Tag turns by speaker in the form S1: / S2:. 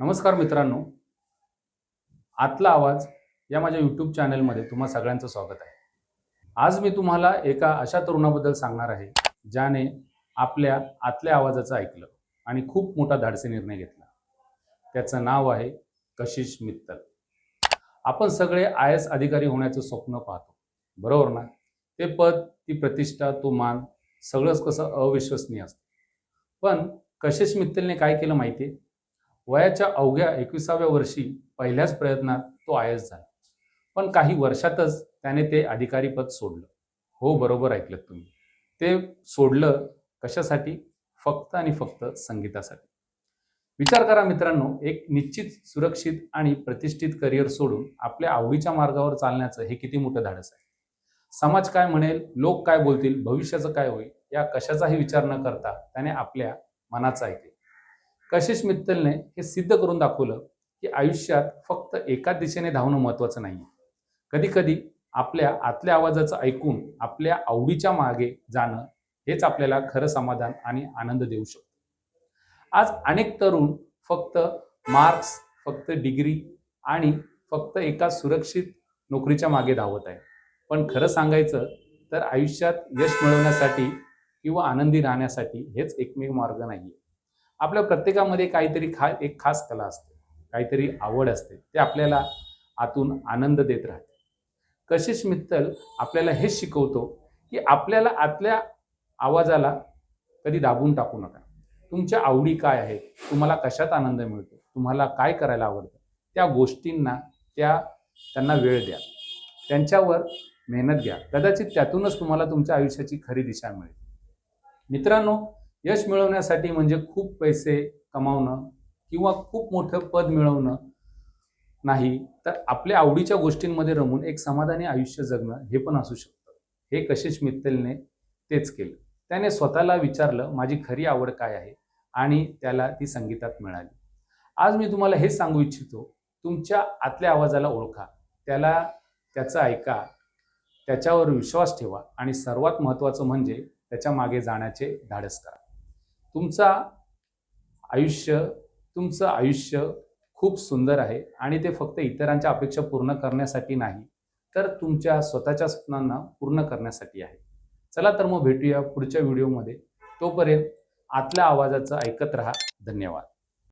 S1: नमस्कार मित्रांनो. आतला आवाज या माझ्या यूट्यूब चॅनलमध्ये तुम्हा सगळ्यांचं स्वागत आहे. आज मी तुम्हाला एका अशा तरुणाबद्दल सांगणार आहे ज्याने आपल्या आतल्या आवाजाचं ऐकलं आणि खूप मोठा धाडसी निर्णय घेतला. त्याचं नाव आहे कशिश मित्तल. आपण सगळे आय एस अधिकारी होण्याचं स्वप्न पाहतो. बरोबर ना? ते पद ती प्रतिष्ठा तो मान सगळंच कसं अविश्वसनीय असतं. पण कशिश मित्तलने काय केलं माहिती आहे वयाच्या अवघ्या एकविसाव्या वर्षी पहिल्याच प्रयत्नात तो आय एस झाला. पण काही वर्षातच त्याने ते अधिकारी पद सोडलं. हो बरोबर ऐकलं तुम्ही. ते सोडलं कशासाठी? फक्त आणि फक्त संगीतासाठी. विचार करा मित्रांनो एक निश्चित सुरक्षित आणि प्रतिष्ठित करिअर सोडून आपल्या आवडीच्या मार्गावर चालण्याचं हे किती मोठं धाडस आहे? समाज काय म्हणेल लोक काय बोलतील भविष्याचं काय होईल या कशाचाही विचार न करता त्याने आपल्या मनाचं ऐकले. कशिश मित्तलने हे सिद्ध करून दाखवलं की आयुष्यात फक्त एका दिशेने धावणं महत्त्वाचं नाही कधीकधी आपल्या आतल्या आवाजाचं ऐकून आपल्या आवडीच्या मागे जाणं हेच आपल्याला खरं समाधान आणि आनंद देऊ शकतो. आज अनेक तरुण फक्त मार्क्स फक्त डिग्री आणि फक्त एका सुरक्षित नोकरीच्या मागे धावत आहे पण खरं सांगायचं तर आयुष्यात यश मिळवण्यासाठी किंवा आनंदी राहण्यासाठी हेच एकमेव मार्ग नाही आहे आपल्या प्रत्येकामध्ये काहीतरी खा एक खास कला असते. काहीतरी आवड असते. ते आपल्याला आतून आनंद देत राहते. कशिश मित्तल आपल्याला हेच शिकवतो की आपल्याला आतल्या आवाजाला कधी दाबून टाकू नका. तुमच्या आवडी काय आहेत? तुम्हाला कशात आनंद मिळतो? तुम्हाला काय करायला आवडतं? त्या गोष्टींना त्या त्यांना वेळ द्या. त्यांच्यावर मेहनत घ्या. कदाचित त्यातूनच तुम्हाला तुमच्या आयुष्याची खरी दिशा मिळेल. मित्रांनो यश मिळवण्यासाठी म्हणजे खूप पैसे कमावणं किंवा खूप मोठं पद मिळवणं नाही तर आपल्या आवडीच्या गोष्टींमध्ये रमून एक समाधानी आयुष्य जगणं हे पण असू शकतं. हे कशिश मित्तलने तेच केलं. त्याने स्वतःला विचारलं माझी खरी आवड काय आहे? आणि त्याला ती संगीतात मिळाली. आज मी तुम्हाला हे सांगू इच्छितो तुमच्या आतल्या आवाजाला ओळखा. त्याला त्याचं ऐका. त्याच्यावर विश्वास ठेवा. आणि सर्वात महत्त्वाचं म्हणजे त्याच्यामागे जाण्याचे धाडस करा. तुमचा आयुष्य तुमचं आयुष्य खूप सुंदर आहे आणि ते फक्त इतरांच्या अपेक्षा पूर्ण करण्यासाठी नाही तर तुमच्या स्वतःच्या स्वप्नांना पूर्ण करण्यासाठी आहे. चला तर मग भेटूया पुढच्या व्हिडिओमध्ये. तोपर्यंत आतल्या आवाजाचं ऐकत रहा. धन्यवाद.